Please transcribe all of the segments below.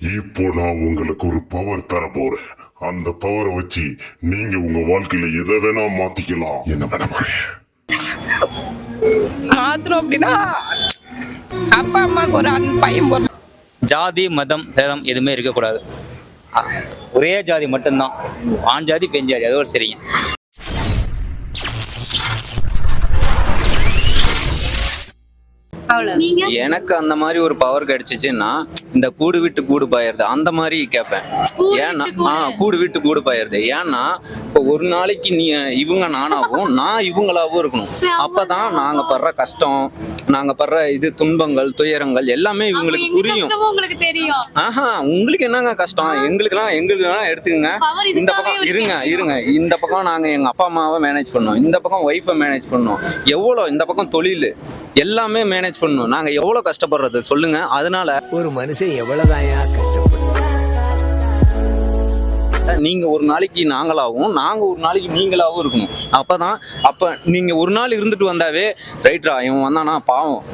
இப்போ நான் உங்களுக்கு ஒரு பவர் தர போறேன் அந்த பவரை வச்சு நீங்க உங்க வாழ்க்கையில எதை வேணா மாத்திக்கலாம். என்ன பண்ண போறேன் மாத்திரம் அப்படின்னா அப்பா அம்மாவுக்கு ஒரு அன் பையன் ஜாதி மதம் பேதம் எதுவுமே இருக்கக்கூடாது. ஒரே ஜாதி மட்டும்தான். ஆண் ஜாதி பெண் ஜாதி அதோட சரிங்க. எனக்கு அந்த மாதிரி ஒரு பவர் கிடைச்சிச்சுன்னா இந்த கூடு விட்டு கூடு பாயறது அந்த மாதிரி கேட்பேன் கூடு ஏன்னா விட்டு கூடு. விட்டு கூடு பாயறது. ஏன்னா இப்போ ஒரு நாளைக்கு நீ இவங்க நானாகவும் நான் இவங்களாவும் இருக்கணும். அப்பதான் நாங்க படுற கஷ்டம் நாங்க படுற இது துன்பங்கள் துயரங்கள் எல்லாமே அப்ப இவங்களுக்கு புரியும். கஷ்டமும் உங்களுக்கு தெரியும். ஆஹா உங்களுக்கு என்னங்க கஷ்டம்? எங்களுக்குலாம் எங்களுக்குலாம் எடுத்துக்கங்க. இந்த பக்கம். இருங்க இருங்க. இந்த பக்கம் நாங்க எங்க அப்பா அம்மாவை மேனேஜ் பண்ணோம். இந்த பக்கம் ஒய்ஃபை மேனேஜ் பண்ணோம். எவ்வளோ இந்த பக்கம் தொழில் எல்லாமே மேனேஜ் பண்ணோம். நாங்க எவ்வளோ கஷ்டப்படுறது? சொல்லுங்க. அதனால ஒரு மனுஷன் எவ்வளவுதாயா கஷ்டப்படும் நீங்க ஒரு நாளைக்கு நாங்களாகவும் நாங்க ஒரு நாளைக்கு நீங்களாகவும் இருக்கணும். அப்பதான் அப்ப நீங்க ஒரு நாள் இருந்துட்டு வந்தாவே ரைட்ரா இவன் வந்தானா பாவம்.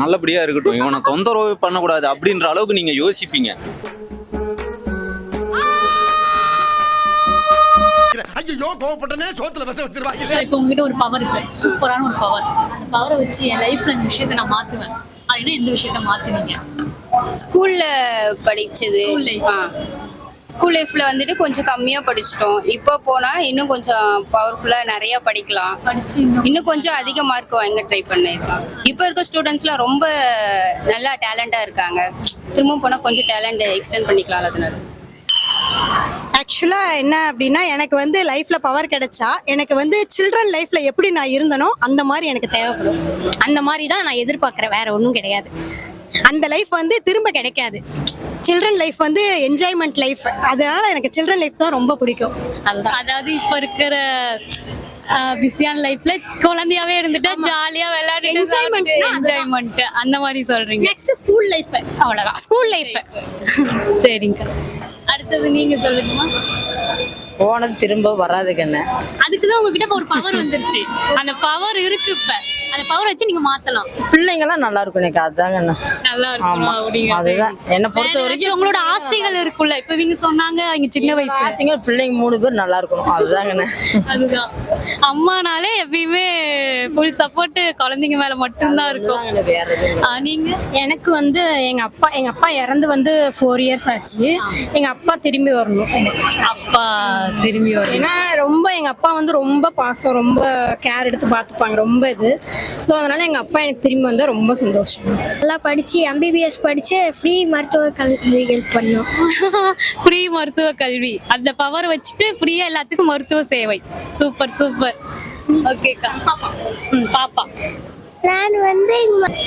நல்லபடியா இருக்கட்டும். இவனை தொந்தரவு பண்ணக்கூடாது. அப்படின்ற அளவுக்கு நீங்க யோசிப்பீங்க. ஐயோ கோவப்பட்டனே சோத்துல விஷம் வச்சிருவாங்க. இப்ப உங்ககிட்ட ஒரு பவர் இருக்கு. சூப்பரான ஒரு பவர் அந்த பவரை வச்சு என் லைஃப்ல இந்த விஷயத்த நான் மாத்துவேன். அப்படின்னா எந்த விஷயத்த மாத்துவீங்க ஸ்கூல்ல படிச்சது. ஸ்கூல் லைஃப்ல வந்துட்டு கொஞ்சம் கம்மியா படிச்சிட்டோம். இப்போ போனா இன்னும் கொஞ்சம் பவர்ஃபுல்லா நிறைய படிக்கலாம். படிச்சு இன்னும் இன்னும் கொஞ்சம் அதிக மார்க் வாங்க ட்ரை பண்ணிருக்கலாம் இப்போ இருக்க ஸ்டூடெண்ட்ஸ்லாம் ரொம்ப நல்லா டேலண்டா இருக்காங்க. திரும்பவும் போனா கொஞ்சம் டேலண்ட் எக்ஸ்டெண்ட் பண்ணிக்கலாம் அதனால ஆக்சுவலாக என்ன அப்படின்னா எனக்கு வந்து லைஃப்பில் பவர் கிடைச்சா எனக்கு வந்து சில்ட்ரன் லைஃப்பில் எப்படி நான் இருந்தனோ அந்த மாதிரி எனக்கு தேவைப்படும். அந்த மாதிரி தான் நான் எதிர்பார்க்குறேன். வேற ஒன்றும் கிடையாது. அந்த லைஃப் வந்து திரும்ப கிடைக்காது. சில்ட்ரன் லைஃப் வந்து என்ஜாய்மெண்ட் லைஃப் அதனால எனக்கு சில்ட்ரன் லைஃப் தான் ரொம்ப பிடிக்கும். அதுதான். அதாவது இப்ப இருக்கிற பிஸியான லைஃப்ல குழந்தையாவே இருந்துட்டா ஜாலியா னா அதுதான். என்ஜாய்மெண்ட் அந்த மாதிரி சொல்றீங்க. நெக்ஸ்ட் ஸ்கூல் லைஃப் அவ்வளோதான் ஸ்கூல் லைஃப் சரிங்க. அடுத்தது நீங்க சொல்லுங்கம்மா. போனது திரும்ப வராதுக்கு என்ன? அதுக்குதான் உங்ககிட்ட இப்ப ஒரு பவர் வந்துருச்சு. அந்த பவர் இருக்கு இப்ப. அந்த பவர் வச்சு நீங்க மாத்தலாம். பிள்ளைங்கெல்லாம் நல்லா இருக்கும் எனக்கு அதுதாங்க நல்லா இருக்கும். அப்படிங்கிறது அதுதான். என்னை பொறுத்த வரைக்கும் உங்களோட ஆசைகள் இருக்குல்ல இப்ப இவங்க சொன்னாங்க இங்க சின்ன வயசு ஆசைங்க பிள்ளைங்க மூணு பேர் நல்லா இருக்கணும். அதுதாங்க அதுதான். அம்மானாலே எப்பயுமே ஃபுல் சப்போர்ட் குழந்தைங்க மேல மட்டும்தான் இருக்கும். நீங்க? எனக்கு வந்து எங்க அப்பா எங்க அப்பா இறந்து வந்து ஃபோர் இயர்ஸ் ஆச்சு. எங்க அப்பா திரும்பி வரணும். அப்பா திரும்பி வரும் ஏன்னா ரொம்ப எங்க அப்பா வந்து ரொம்ப பாசம் ரொம்ப கேர் எடுத்து பார்த்துப்பாங்க ரொம்ப இது. ஸோ அதனால எங்க அப்பா எனக்கு திரும்பி வந்தா ரொம்ப சந்தோஷம். நல்லா படிச்சு எம்பிபிஎஸ் படிச்சு ஃப்ரீ மருத்துவ கல்விகள் பண்ணோம். ஃப்ரீ மருத்துவ கல்வி. அந்த பவர் வச்சுட்டு ஃப்ரீயா எல்லாத்துக்கும் மருத்துவ சேவை. சூப்பர் சூப்பர் ஓகேக்கா ம் பாப்பா. நான் வந்து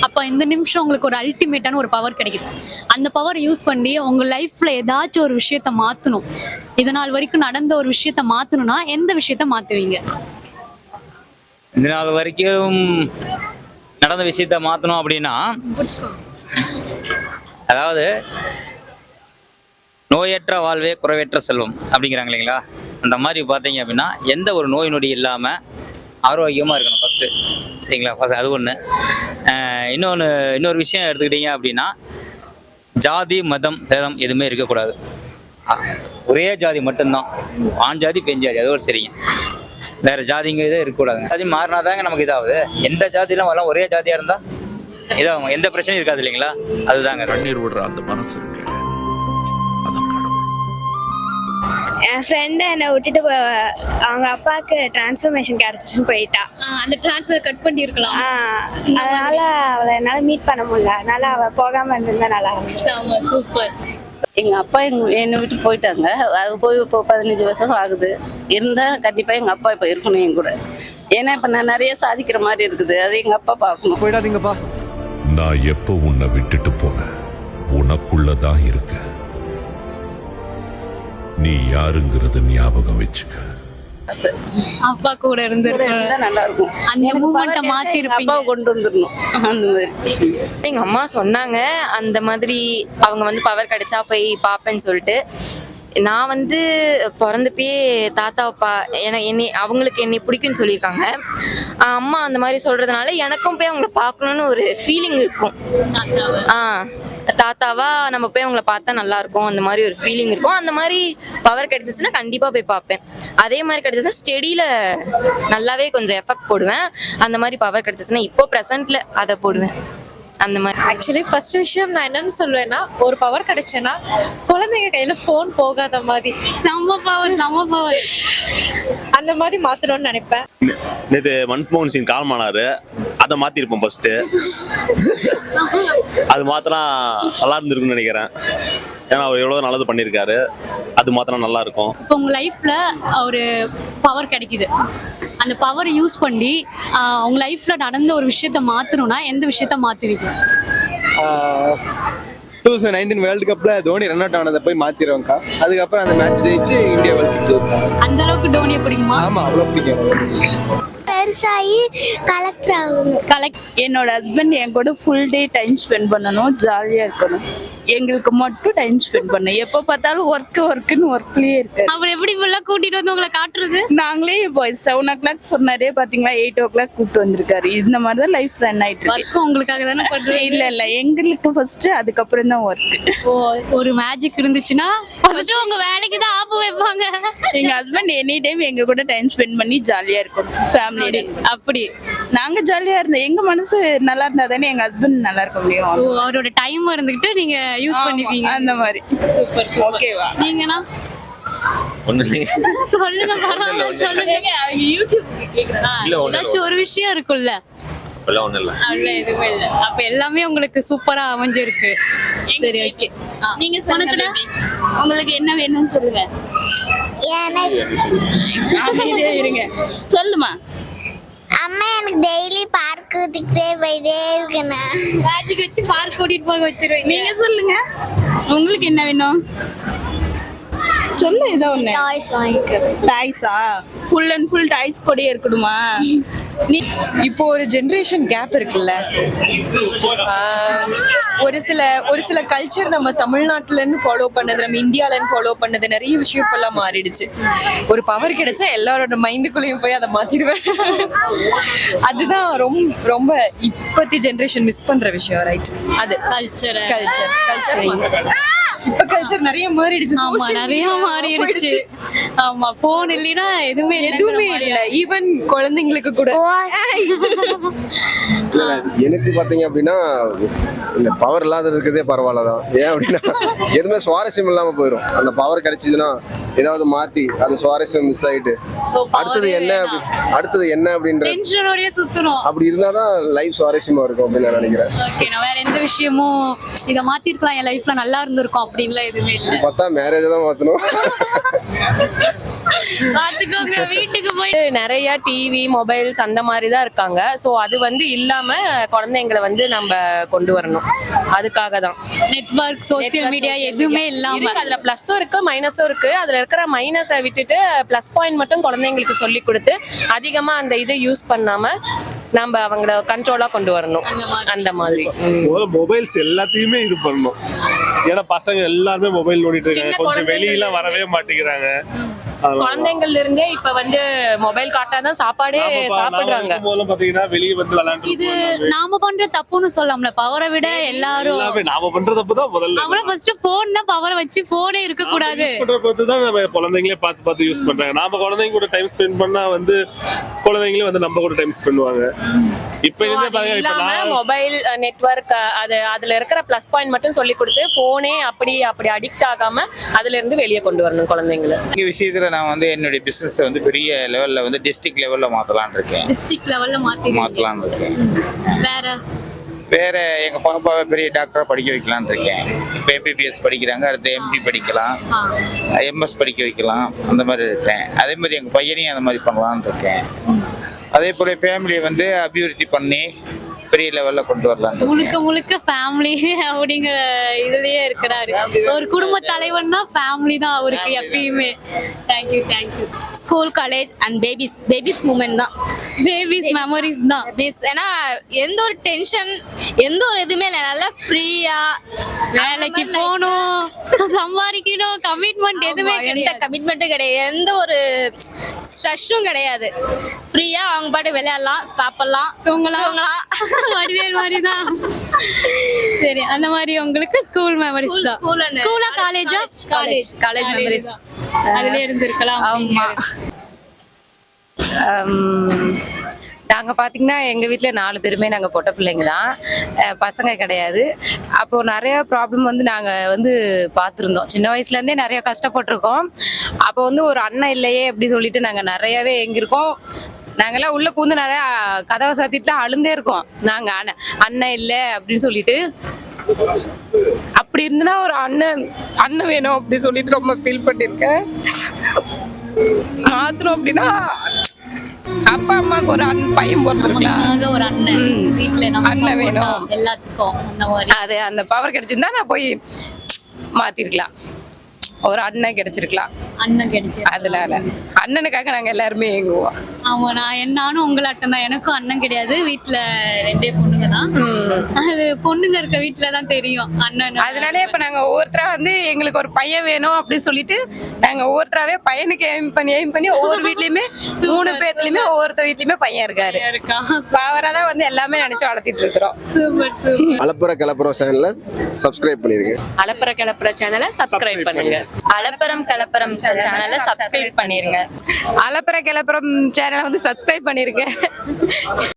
அப்ப இந்த நிமிஷம் உங்களுக்கு ஒரு அல்டிமேட்டான ஒரு பவர் கிடைக்குது. அந்த பவர் யூஸ் பண்ணி உங்க லைஃப்ல ஏதாச்சும் ஒரு விஷயத்த மாத்தணும். இது நாள் வரைக்கும் நடந்த ஒரு விஷயத்த மாத்தணும்னா எந்த விஷயத்த மாத்துவீங்க? இந்த நாள் வரைக்கும் நடந்த விஷயத்த மாற்றணும் அப்படின்னா அதாவது நோயற்ற வாழ்வே குறைவற்ற செல்வம் அப்படிங்கிறாங்க இல்லைங்களா? அந்த மாதிரி பார்த்தீங்க அப்படின்னா எந்த ஒரு நோய் நொடி இல்லாமல் ஆரோக்கியமாக இருக்கணும் ஃபஸ்ட்டு சரிங்களா? ஃபஸ்ட் அது ஒன்று இன்னொன்று இன்னொரு விஷயம் எடுத்துக்கிட்டீங்க அப்படின்னா ஜாதி மதம் வேதம் எதுவுமே இருக்கக்கூடாது. ஒரே ஜாதி மட்டும்தான். ஆண் ஜாதி பெண் ஜாதி அதோட சரிங்க. வேற ஜாதிங்க இதே இருக்கக்கூடாது ஜாதி மாறினாதாங்க நமக்கு இதாகுது. எந்த ஜாதியெல்லாம் வரலாம் ஒரே ஜாதியாக இருந்தால் இதாகும் எந்த பிரச்சனையும் இருக்காது இல்லைங்களா? அதுதாங்க. கண்ணீர் விடுற அந்த மனசு இருக்கு. என் ஃப்ரெண்டு என்னை விட்டுட்டு அவங்க அப்பாவுக்கு டிரான்ஸ்ஃபர்மேஷன் கிடைச்சிச்சுன்னு போயிட்டா. அந்த டிரான்ஸ்ஃபர் கட் பண்ணி இருக்கலாம் ஆ, அதனால அவளை என்னால் மீட் பண்ண முடியல. அதனால அவள் போகாம இருந்திருந்தா நல்லா இருந்துச்சு. சூப்பர் எங்கள் அப்பா எங்க என்னை விட்டு போயிட்டாங்க. அது போய் இப்போ பதினஞ்சு வருஷம் ஆகுது. இருந்தால் கண்டிப்பாக எங்கள் அப்பா இப்போ இருக்கணும் என் கூட. ஏன்னா இப்போ நான் நிறைய சாதிக்கிற மாதிரி இருக்குது. அது எங்கள் அப்பா பார்க்கணும். போயிடாதீங்கப்பா. நான் எப்போ உன்னை விட்டுட்டு போனேன்? உனக்குள்ளதான் இருக்க நீ யாருங்கிறத ஞாபகம் வச்சுக்க. அப்பா கூட இருந்து நல்லா இருக்கும் அந்த கிடைச்சா மாத்தி இருப்பீங்க. கொண்டு வந்துடணும் அந்த மாதிரி. எங்க அம்மா சொன்னாங்க அந்த மாதிரி அவங்க வந்து பவர் கிடைச்சா போய் பார்ப்பேன்னு சொல்லிட்டு. நான் வந்து பிறந்தப்பயே தாத்தா அப்பா என என்னை அவங்களுக்கு என்னை பிடிக்கும்னு சொல்லியிருக்காங்க. அம்மா அந்த மாதிரி சொல்கிறதுனால எனக்கும் போய் அவங்கள பார்க்கணுன்னு ஒரு ஃபீலிங் இருக்கும். ஆ தாத்தாவா நம்ம போய் அவங்கள பார்த்தா நல்லா இருக்கும் அந்த மாதிரி ஒரு ஃபீலிங் இருக்கும். அந்த மாதிரி பவர் கிடைச்சிச்சுன்னா கண்டிப்பாக போய் பார்ப்பேன். அதே மாதிரி கிடைச்சிச்சுன்னா ஸ்டெடியில் நல்லாவே கொஞ்சம் எஃபெக்ட் போடுவேன். அந்த மாதிரி பவர் கிடைச்சிச்சுன்னா இப்போ ப்ரெசண்ட்டில் அதை போடுவேன். அந்த மாதிரி. ஆக்சுவலி ஃபர்ஸ்ட் விஷயம் நான் என்னன்னு சொல்லுவேன்னா ஒரு பவர் கிடைச்சேன்னா குழந்தைங்க கையில ஃபோன் போகாத மாதிரி. செம்ம பவர் செம்ம பவர் அந்த மாதிரி மாத்தணும்னு நினைப்பேன். நேற்று மன்மோகன் சிங் காலமானாரு அதை மாற்றிருப்போம் ஃபஸ்ட்டு அது மாத்தினா நல்லா இருந்திருக்கும்னு நினைக்கிறேன். ஏன்னா அவர் எவ்வளோ நல்லது பண்ணியிருக்காரு. அது மாத்தினா நல்லா இருக்கும். இப்போ உங்க லைஃப்ல ஒரு பவர் கிடைக்குது. அந்த பவரை யூஸ் பண்ணி ஆஹ், உங்க லைஃப்ல நடந்த ஒரு விஷயத்த மாத்தணும்னா எந்த விஷயத்த மாத்துவீங்க டூ தௌசண்ட் நைன்டீன் வேர்ல்டு கப்பில் தோனி ரன் அவுட் ஆனதை போய் மாற்றிடுவோங்க்கா அதுக்கப்புறம் அந்த மேட்ச் ஜெயிச்சு இந்தியா வேர்ல்டு கப் அந்த அளவுக்கு டோனியை பிடிக்குமா? ஆமாம் அவ்வளோ பிடிக்கும் பெருசாகி கலெக்டர் ஆகணும். கலெக்ட் என்னோட ஹஸ்பண்ட் என் கூட ஃபுல் டே டைம் ஸ்பெண்ட் பண்ணணும் ஜாலியாக இருக்கணும். எங்களுக்கு மட்டும் டைம் ஸ்பெண்ட் பண்ணணும் எப்போ பார்த்தாலும் ஒர்க் ஒர்க்குன்னு ஒர்க்லேயே இருக்காரு. அவர் எப்படி ஃபுல்லாக கூட்டிட்டு வந்து உங்களை காட்டுறது? நாங்களே இப்போ செவன் ஓ கிளாக் சொன்னாரே பார்த்தீங்களா எயிட் ஓ கிளாக் கூப்பிட்டு வந்திருக்காரு. இந்த மாதிரி தான் லைஃப் ரன் ஆயிட்டு இருக்கு. ஒர்க்கும் உங்களுக்காக தானே பண்றது? இல்ல இல்ல. எங்களுக்கு ஃபர்ஸ்ட் அதுக்கப்புறம் தான் ஒர்க் ஓ ஒரு மேஜிக் இருந்துச்சுன்னா ஃபர்ஸ்ட் உங்க வேலைக்கு தான் ஆப்பு வைப்பாங்க. எங்க ஹஸ்பண்ட் எனி டைம் எங்க கூட டைம் ஸ்பெண்ட் பண்ணி ஜாலியா இருக்கணும். ஃபேமிலியோட அப்படி. நாங்க ஜாலியா இருந்தோம் எங்க மனசு நல்லா இருந்தா தானே எங்க ஹஸ்பண்ட் நல்லா இருக்க முடியும். அவரோட டைம் இருந்துகிட்டு நீங்க யூஸ் பண்ணிப்பீங்க. அந்த மாதிரி. சூப்பர் ஓகேவா? நீங்கண்ணா? ஒண்ணும் ஒரு விஷயம் இருக்குல்ல அப்படிலாம் ஒன்றும் இல்லை. எதுவுமே இல்ல. அப்ப எல்லாமே உங்களுக்கு சூப்பரா அமைஞ்சிருக்கு. சரி ஓகே நீங்க சொல்லுங்க உங்களுக்கு என்ன வேணும்னு சொல்லுங்க. இருங்க. சொல்லுமா. எனக்கு டெய்லி பார்க்கு திட்டே போயிட்டே இருக்கணும். மேஜிக் வச்சு பார்க் கூட்டிட்டு போக வச்சிருவீங்க. நீங்க சொல்லுங்க. உங்களுக்கு என்ன வேணும்? சொல்லு ஏதோ ஒண்ணு. டாய்ஸ் வாங்கிக்கிறேன் டாய்ஸா ஃபுல் அண்ட் ஃபுல் டாய்ஸ் கூட இருக்கணுமா நீ இப்போ ஒரு ஜென்ரேஷன் கேப் இருக்குல்ல. ஒரு சில ஒரு சில கல்ச்சர் நம்ம தமிழ்நாட்டுலன்னு ஃபாலோ பண்ணது நம்ம இந்தியாலன்னு ஃபாலோ பண்ணது நிறைய விஷயம் இப்பெல்லாம் மாறிடுச்சு. ஒரு பவர் கிடைச்சா எல்லாரோட மைண்டுக்குள்ளேயும் போய் அதை மாத்திடுவேன். அதுதான் ரொம்ப ரொம்ப இப்பத்தி ஜென்ரேஷன் மிஸ் பண்ற விஷயம் ரைட் அது. கல்ச்சர் கல்ச்சர் கல்ச்சர் இப்ப கல்ச்சர் நிறைய மாறிடுச்சு ஆமா நிறைய மாறிடுச்சு. ஆமா போன் இல்லைன்னா எதுவுமே எதுவுமே இல்ல. ஈவன் குழந்தைங்களுக்கு கூட. எனக்கு பார்த்தீங்க அப்படின்னா இந்த பவர் இல்லாத இருக்கிறதே பரவாயில்ல தான் ஏன் அப்படின்னா எதுவுமே சுவாரஸ்யம் இல்லாமல் போயிடும் அந்த பவர் கிடைச்சதுன்னா ஏதாவது மாற்றி அது சுவாரஸ்யம் மிஸ் power அடுத்தது என்ன அடுத்தது என்ன அப்படின்ற அப்படி இருந்தால் தான் லைஃப் சுவாரஸ்யமாக இருக்கும் அப்படின்னு நான் நினைக்கிறேன். ஓகே நான் வேற எந்த விஷயமும் இத மாத்திருக்கலாம் என் லைஃப்ல நல்லா இருந்திருக்கும் அப்படின்லாம் எதுவுமே இல்ல. பார்த்தா மேரேஜை தான் மாற்றணும் பாத்துக்கோங்க வீட்டுக்கு போய் நிறைய டிவி மொபைல்ஸ் அந்த மாதிரி தான் இருக்காங்க. ஸோ அது வந்து இல்லாம குழந்தைங்களை வந்து நம்ம கொண்டு வரணும். அதுக்காக தான் நெட்வொர்க் சோசியல் மீடியா எதுவுமே இல்லாம. அதுல பிளஸும் இருக்கு மைனஸும் இருக்கு. அதுல இருக்கிற மைனஸை விட்டுட்டு பிளஸ் பாயிண்ட் மட்டும் குழந்தைங்களுக்கு சொல்லி கொடுத்து அதிகமா அந்த இதை யூஸ் பண்ணாம நம்ம அவங்கள கண்ட்ரோலா கொண்டு வரணும். அந்த மாதிரி. மொபைல்ஸ் எல்லாத்தையுமே இது பண்ணணும். ஏன்னா பசங்க எல்லாருமே மொபைல் நோண்டிட்டு இருக்காங்க. கொஞ்சம் வெளியெல்லாம் வரவே மாட்டேங்கிறாங்க. குழந்தைங்கள்ல இருந்தே இப்ப வந்து மொபைல் காட்டாதான் சாப்பாடே சாப்பிடுறாங்க. இருக்கும்போதெல்லாம் பாத்தீங்கன்னா வெளியே வந்து விளையாண்டு இது நாம பண்ற தப்புன்னு சொல்லலாம்ல. பவரை விட எல்லாரும் நாம பண்ற தப்பு தான் முதல்ல. அவங்கள ஃபர்ஸ்ட் போன் தான் பவரை வச்சு போனே இருக்க கூடாது பார்த்து தான் நம்ம குழந்தைங்களே பார்த்து பார்த்து யூஸ் பண்றாங்க. நாம குழந்தைங்க கூட டைம் ஸ்பெண்ட் பண்ணா வந்து குழந்தைங்களே வந்து நம்ம கூட டைம் ஸ்பெண்ட் பண்ணுவாங்க. இப்ப இல்லாம மொபைல் நெட்வொர்க் அது அதுல இருக்கிற ப்ளஸ் பாயிண்ட் மட்டும் சொல்லி கொடுத்து போனே அப்படி அப்படி அடிக்ட் ஆகாம அதுல இருந்து வெளியே கொண்டு வரணும் குழந்தைங்களை. இந்த விஷயத்துல நான் வந்து என்னுடைய பிசினஸ் வந்து பெரிய லெவல்ல வந்து டிஸ்ட்ரிக்ட் லெவல்ல மாத்தலாம்னு இருக்கேன். டிஸ்ட்ரிக்ட் லெவல்ல மாத்தி மாத்தலாம்னு இருக்கேன். வேற? வேற எங்க பாப்பாவை பெரிய டாக்டரா படிக்க வைக்கலாம்னு இருக்கேன். இப்போ எம்பிபிஎஸ் படிக்கிறாங்க அடுத்து எம்டி படிக்கலாம். எம்எஸ் படிக்க வைக்கலாம். அந்த மாதிரி இருக்கேன். அதே மாதிரி எங்க பையனையும் அந்த மாதிரி பண்ணலாம்னு இருக்கேன். அதே போல ஃபேமிலியை வந்து அபிவிருத்தி பண்ணி பெரிய லெவல்ல கொண்டு இருக்கேன். முழுக்க முழுக்க ஃபேமிலி அப்படிங்கிற இதுலயே இருக்கிறாரு. ஒரு குடும்ப தலைவர்னா ஃபேமிலி தான் அவருக்கு எப்பயுமே. Thank you thank you school college and babies babies moment தான். பேபிஸ் மெமரிஸ் தான். பேபிஸ் ஏன்னா எந்த ஒரு டென்ஷன் எந்த ஒரு இதுவுமே இல்லை. நல்லா ஃப்ரீயா வேலைக்கு போகணும். சம்பாதிக்கணும். கமிட்மெண்ட் எதுவுமே எந்த கமிட்மெண்ட்டும் கிடையாது. எந்த ஒரு ஸ்ட்ரெஸ்ஸும் கிடையாது. ஃப்ரீயாக அவங்க பாட்டு விளையாடலாம் சாப்பிட்லாம். தூங்கலாம். தூங்கலாம். வடிவேல் மாதிரி தான் சரி அந்த மாதிரி உங்களுக்கு ஸ்கூல் மெமரிஸ் தான். ஸ்கூலா காலேஜா college, college memories. அதுல இருந்திருக்கலாம். ஆமா. நாங்கள் பார்த்தீங்கன்னா எங்கள் வீட்டில் நாலு பேருமே நாங்கள் பொட்ட பிள்ளைங்க தான். பசங்க கிடையாது. அப்போது நிறையா ப்ராப்ளம் வந்து நாங்கள் வந்து பார்த்துருந்தோம் சின்ன வயசுலேருந்தே நிறையா கஷ்டப்பட்டிருக்கோம். அப்போ வந்து ஒரு அண்ணன் இல்லையே அப்படி சொல்லிட்டு நாங்கள் நிறையாவே எங்கிருக்கோம் நாங்கெல்லாம் உள்ளே பூந்து நிறையா கதவை சாத்திட்டு தான் அழுந்தே இருக்கோம். நாங்கள் அண்ணன் அண்ணன் இல்லை அப்படின்னு சொல்லிட்டு. அப்படி இருந்துன்னா ஒரு அண்ணன் அண்ணன் வேணும் அப்படி சொல்லிட்டு ரொம்ப ஃபீல் பண்ணியிருக்கேன். மாத்திரம் அப்படின்னா அப்பா அம்மாவுக்கு ஒரு அண்ணன் பையன் பிறந்திருக்கலாம் ஒரு அண்ணன். நம்ம அண்ணன் வேணும். எல்லாத்துக்கும் அது அந்த பவர் கிடைச்சிருந்தா நான் போய் மாத்திருக்கலாம். ஒரு அண்ணன் கிடைச்சிருக்கலாம். அண்ணன் கிடைச்சு அதனால. அண்ணனுக்காக நாங்க எல்லாருமே ஏங்குவோம். ஆமா நான் என் நானும் உங்களாட்டம் தான். எனக்கும் அண்ணன் கிடையாது. வீட்ல ரெண்டே பொண்ணுங்க தான். அது பொண்ணுங்க இருக்க வீட்ல தான் தெரியும். அண்ணன் அதனால இப்ப நாங்க ஒவ்வொருத்தரா வந்து எங்களுக்கு ஒரு பையன் வேணும் அப்படின்னு சொல்லிட்டு நாங்க ஒவ்வொருத்தராவே பையனுக்கு எய்ம் பண்ணி எய்ம் பண்ணி ஒவ்வொரு வீட்லயுமே மூணு பேர்த்துலயுமே ஒவ்வொருத்தர் வீட்லயுமே பையன் இருக்காரு. பவரா தான் வந்து எல்லாமே நினைச்சு வளர்த்திட்டு இருக்கிறோம். Super super. அலப்புற கலப்புற சேனல்ல சப்ஸ்கிரைப் பண்ணிருங்க. அலப்பற கிளப்புற சேனலை சப்ஸ்கிரைப் பண்ணுங்க. அலப்பரம் கலப்பரம் சேனலை சப்ஸ்கிரைப் பண்ணிருங்க. அலப்பற கிளப்புறம் சேனலை வந்து சப்ஸ்கிரைப் பண்ணிருங்க.